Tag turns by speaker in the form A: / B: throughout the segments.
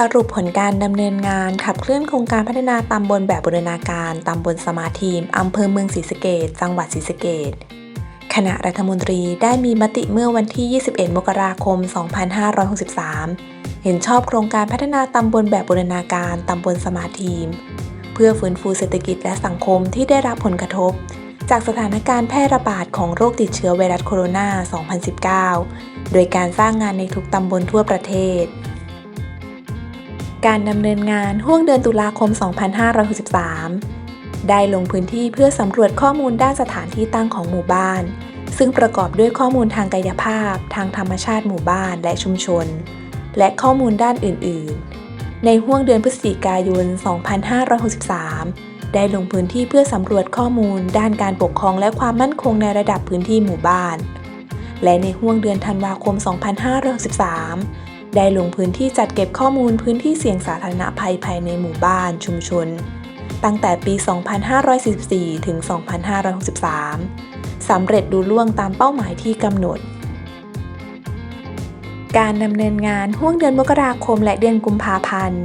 A: สรุปผลการดำเนินงานขับเคลื่อนโครงการพัฒนาตำบลแบบบูรณาการตำบลสมาทีมอำเภอเมืองศรีสะเกษจังหวัดศรีสะเกษคณะรัฐมนตรีได้มีมติเมื่อวันที่ 21 มกราคม 2563 เห็นชอบโครงการพัฒนาตำบลแบบบูรณาการตำบลสมาทีม เพื่อฟื้นฟูเศรษฐกิจและสังคมที่ได้รับผลกระทบ จากสถานการณ์แพร่ระบาดของโรคติดเชื้อไวรัสโคโรนา 2019 โดยการสร้างงานในทุกตำบลทั่วประเทศ การดำเนินงานห่วงเดือนตุลาคม 2563 ได้ลงพื้นที่เพื่อสำรวจข้อมูลด้านสถานที่ตั้งของหมู่บ้าน ซึ่งประกอบด้วยข้อมูลทางกายภาพ ทางธรรมชาติหมู่บ้านและชุมชน และข้อมูลด้านอื่น ๆ ในห่วงเดือนพฤศจิกายน 2563 ได้ลงพื้นที่เพื่อสำรวจข้อมูล ด้านการปกครองและความมั่นคงในระดับพื้นที่หมู่บ้าน และในห่วงเดือนธันวาคม 2563 ได้ลงพื้นที่จัดเก็บข้อมูลพื้นที่เสี่ยงสาธารณภัยภายในหมู่บ้านชุมชน ตั้งแต่ปี 2544 ถึง 2563 สำเร็จดูล่วงตามเป้าหมายที่กำหนด การดำเนินงานห่วงเดือนมกราคมและเดือนกุมภาพันธ์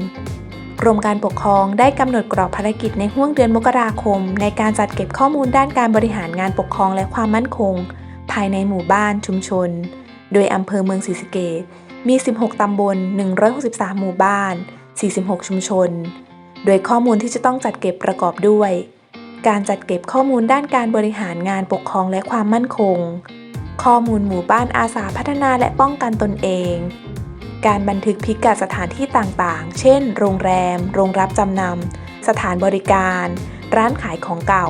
A: กรมการปกครองได้กำหนดกรอบภารกิจในห่วงเดือนมกราคม ในการจัดเก็บข้อมูลด้านการบริหารงานปกครองและความมั่นคง ภายในหมู่บ้านชุมชน โดยอำเภอเมืองศรีสะเกษ มี 16 ตำบล 163 หมู่บ้าน 46 ชุมชน โดยข้อมูลที่จะต้องจัดเก็บประกอบด้วย การจัดเก็บข้อมูลด้านการบริหารงานปกครองและความมั่นคง ข้อมูลหมู่บ้านอาสาพัฒนาและป้องกันตนเอง การบันทึกพิกัดสถานที่ต่างๆ เช่น โรงแรม โรงรับจำนำ สถานบริการ ร้านขายของเก่า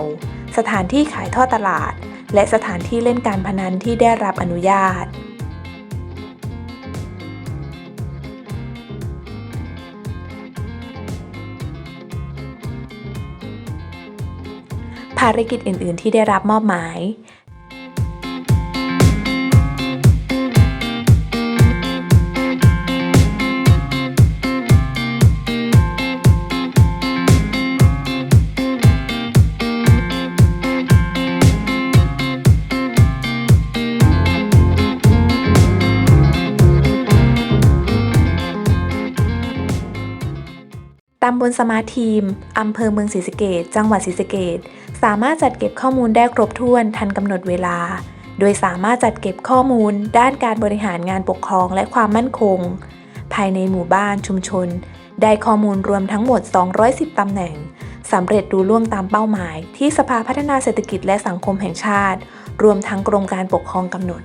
A: สถานที่ขายท่อตลาด และสถานที่เล่นการพนันที่ได้รับอนุญาต ภารกิจอื่น ๆ ที่ได้รับมอบหมาย ตำบลสมาทีม อำเภอเมืองศรีสะเกษจังหวัดศรีสะเกษ สามารถจัดเก็บข้อมูลได้ครบถ้วนทันกำหนดเวลา โดยสามารถจัดเก็บข้อมูล ด้านการบริหารงานปกครองและความมั่นคง ภายในหมู่บ้านชุมชน ได้ข้อมูลรวมทั้งหมด 210ตำแหน่งสำเร็จดูล่วงตามเป้าหมาย ที่สภาพัฒนาเศรษฐกิจและสังคมแห่งชาติ รวมทั้งกรมการปกครองกำหนด